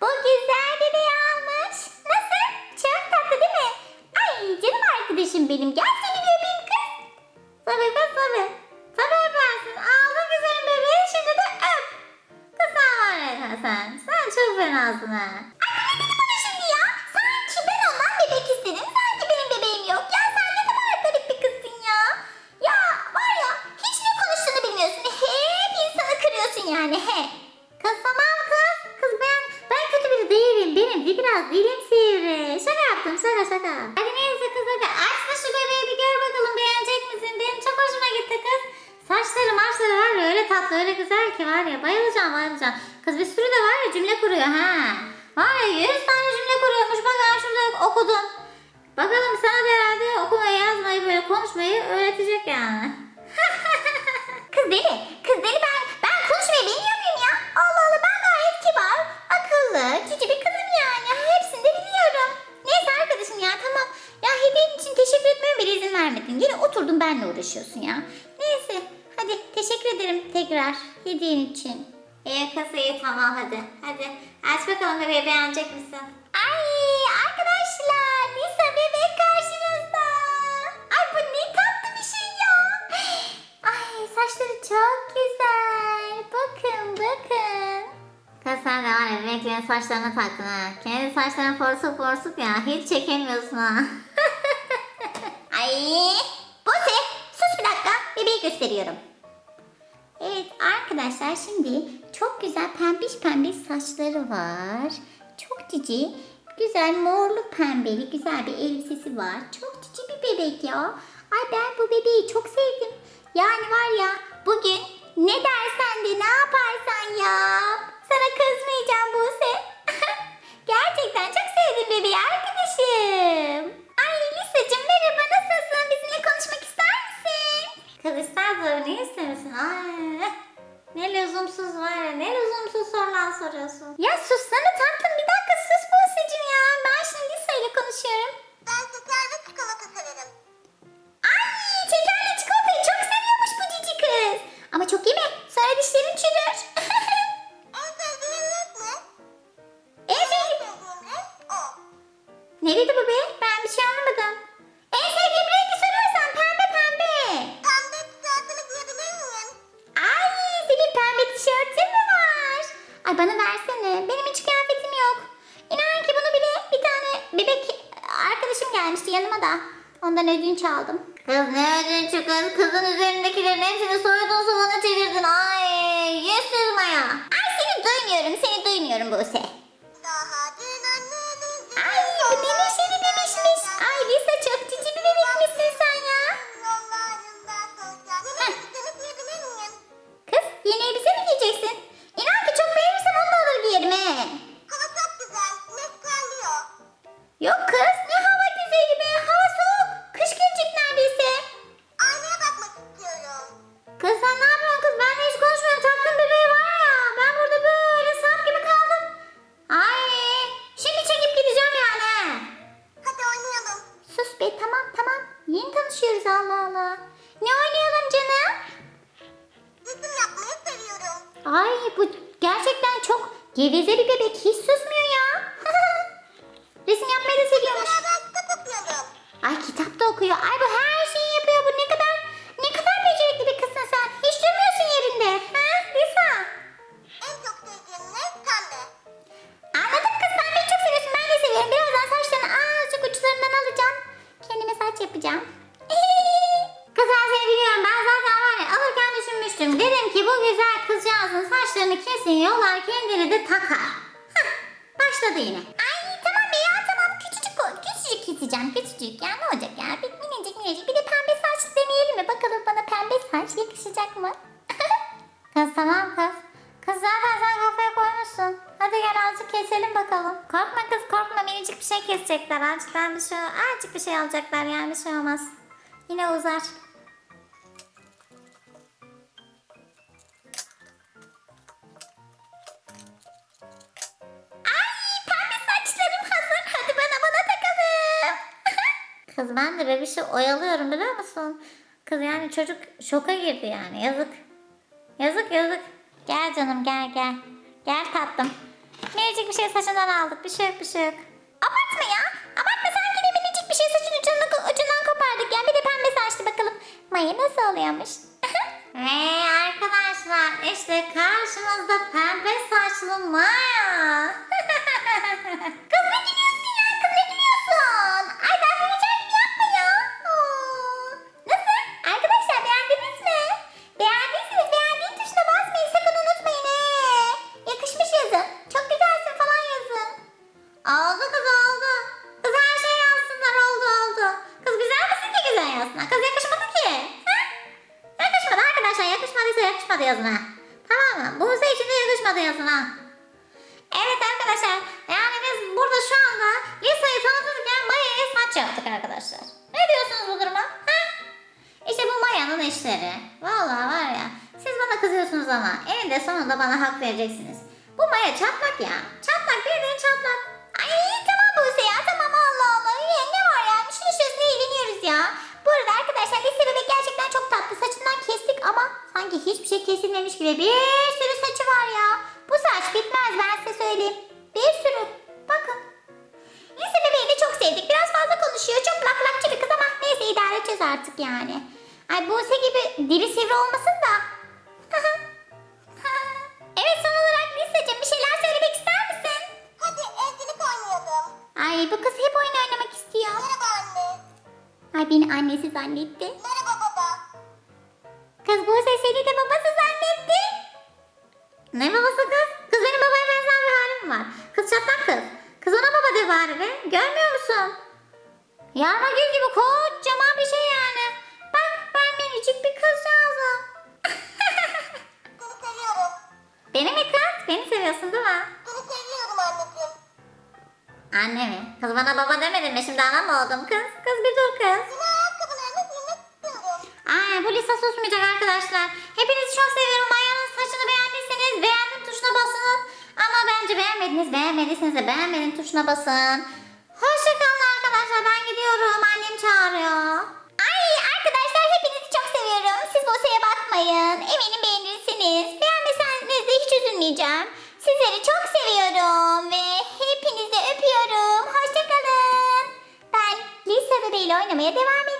bu güzel bebeği almış. Nasıl? Çok tatlı değil mi? Ay canım arkadaşım benim. Gel seni bir öpeyim kız. Tabii kız tabii. Tabii öpersin. Aldın güzelim bebeği şimdi de öp. Kız sen var ya sen. Sen çok fenasın ha. Ay ne dedi ya? Sanki ben ondan bebek istedim. Sanki benim bebeğim yok. Ya sen ne kadar bir kızsın ya. Ya var ya hiç ne konuştuğunu bilmiyorsun. Hep insanı kırıyorsun yani he. Bir biraz dilim sivri. Şaka yaptım şaka şaka. Hadi neyse kız hadi aç da şu bebeği bir gör bakalım beğenecek misin? Benim çok hoşuma gitti kız. Saçları maçları var ya öyle tatlı öyle güzel ki var ya bayılacağım bayılacağım. Kız bir sürü de var ya cümle kuruyor ha. Var ya 100 tane cümle kuruyormuş bak ben şurada okudum. Bakalım sana da herhalde okumayı yazmayı böyle konuşmayı öğretecek yani. kız deli kız deli ben uğraşıyorsun ya. Neyse hadi teşekkür ederim tekrar hediyen için. Ev kasayı tamam hadi. Hadi aç bakalım bebeği beğenecek misin? Ay arkadaşlar Lisa bebek karşınızda. Ay bu ne tatlı bir şey ya. Ay saçları çok güzel. Bakın bakın. De var ya bebeklerin saçlarına taktın ha. Kendi saçların porsuk porsuk ya. Hiç çekemiyorsun ha. Ay Buse sus bir dakika. Bebeği gösteriyorum. Evet arkadaşlar şimdi çok güzel pembiş pembiş saçları var. Çok cici, güzel morlu pembeli güzel bir elbisesi var. Çok cici bir bebek ya. Ay ben bu bebeği çok sevdim. Yani var ya bugün ne dersen de ne yaparsan yap. Sana kızmayacağım Buse. Sorular soruyorsun. Ya sussana tatlım bir dakika sus Buse'cim ya. Ben şimdi Lisa ile konuşuyorum. Ben şekerli çikolata severim. Ay şekerli çikolatayı çok seviyormuş bu cici kız. Ama çok yeme sonra dişlerin çürür. En sevdiğin renk ne? en sevdiğim... Sevdiğin renk o. Ne dedi bu be? Ay bana versene. Benim hiç kıyafetim yok. İnan ki bunu bile bir tane bebek arkadaşım gelmişti yanıma da. Ondan ödünç aldım. Kız ne ödünç kız? Kızın üzerindekilerin hepsini soyudun soğana çevirdin. Ay yüzsüz maya. Ay seni duymuyorum seni duymuyorum Buse. Ay bu gerçekten çok geveze bir bebek hiç susmuyor ya. Resim yapmayı da seviyormuş. Ay kitap da okuyor. Ay bu her güzel kızcağızın saçlarını kesin yolar kendini de takar. Hah, başladı yine. Ay tamam be ya tamam. Küçücük o. Küçücük keseceğim. Küçücük ya ne olacak ya. Bir minicik minicik. Bir de pembe saç deneyelim mi? Bakalım bana pembe saç yakışacak mı? kız tamam kız. Kız zaten sen kafaya koymuşsun. Hadi gel azıcık keselim bakalım. Korkma kız korkma minicik bir şey kesecekler. Azıcıktan bir şey, azıcık bir şey alacaklar yani bir şey olmaz. Yine uzar. Kız ben de bebişi oyalıyorum biliyor musun? Kız yani çocuk şoka girdi yani yazık. Yazık yazık. Gel canım gel gel. Gel tatlım. Minicik bir şey saçından aldık. Bir şey yok bir şey yok. Abartma ya. Abartma sanki de minicik bir şey saçın ucundan, ucundan kopardık. Yani bir de pembe saçlı bakalım. Maya nasıl oluyormuş? Ve arkadaşlar işte karşımızda pembe saçlı Maya. kız yakışmadı yazın ha. Tamam mı? Buse için de yakışmadı yazın ha. Evet arkadaşlar yani biz burada şu anda Lisa'yı tanıtırken Maya'ya saç yaptık arkadaşlar. Ne diyorsunuz bu duruma? Ha? İşte bu Maya'nın işleri. Vallahi var ya siz bana kızıyorsunuz ama eninde sonunda bana hak vereceksiniz. Bu Maya çatlak ya. Çatlak bildiğin çatlak. Ay tamam Buse ya tamam Allah Allah. Ne var ya? Şunu şurasına eğleniyoruz ya. Bu arada arkadaşlar lise bebek gerçekten çok tatlı. Saçından kestik ama sanki hiçbir şey kesilmemiş gibi bir sürü saçı var ya. Bu saç bitmez ben size söyleyeyim. Bir sürü. Bakın. Lise bebeğini çok sevdik. Biraz fazla konuşuyor. Çok lak lakçı bir kız ama neyse idare edeceğiz artık yani. Ay Buse gibi dili sivri olmasın da. evet son olarak Lisa'cığım bir şeyler söylemek ister misin? Hadi evcilik oynayalım. Ay bu kız hep oyun oynamak istiyor. Merhaba anne. Ay beni annesi zannetti. Seviyorsun değil mi? Seni seviyorum anneciğim. Anne mi? Kız bana baba demedin mi? Şimdi ana mı oldum kız? Kız bir dur kız. Yine ayakkabılarını giymek istiyorum. Ay bu Lisa susmayacak arkadaşlar. Hepinizi çok seviyorum. Maya'nın saçını beğendiyseniz beğendim tuşuna basın. Ama bence beğenmediniz. Beğenmediyseniz de beğenmedim tuşuna basın. Hoşçakalın arkadaşlar. Ben gidiyorum. Annem çağırıyor. Ay arkadaşlar hepinizi çok seviyorum. Siz Buse'ye bakmayın. Eminim beğenirsiniz. Beğenmeseniz de hiç üzülmeyeceğim. Sizleri çok seviyorum ve hepinizi öpüyorum. Hoşçakalın. Ben Lisa bebeğiyle oynamaya devam ediyorum.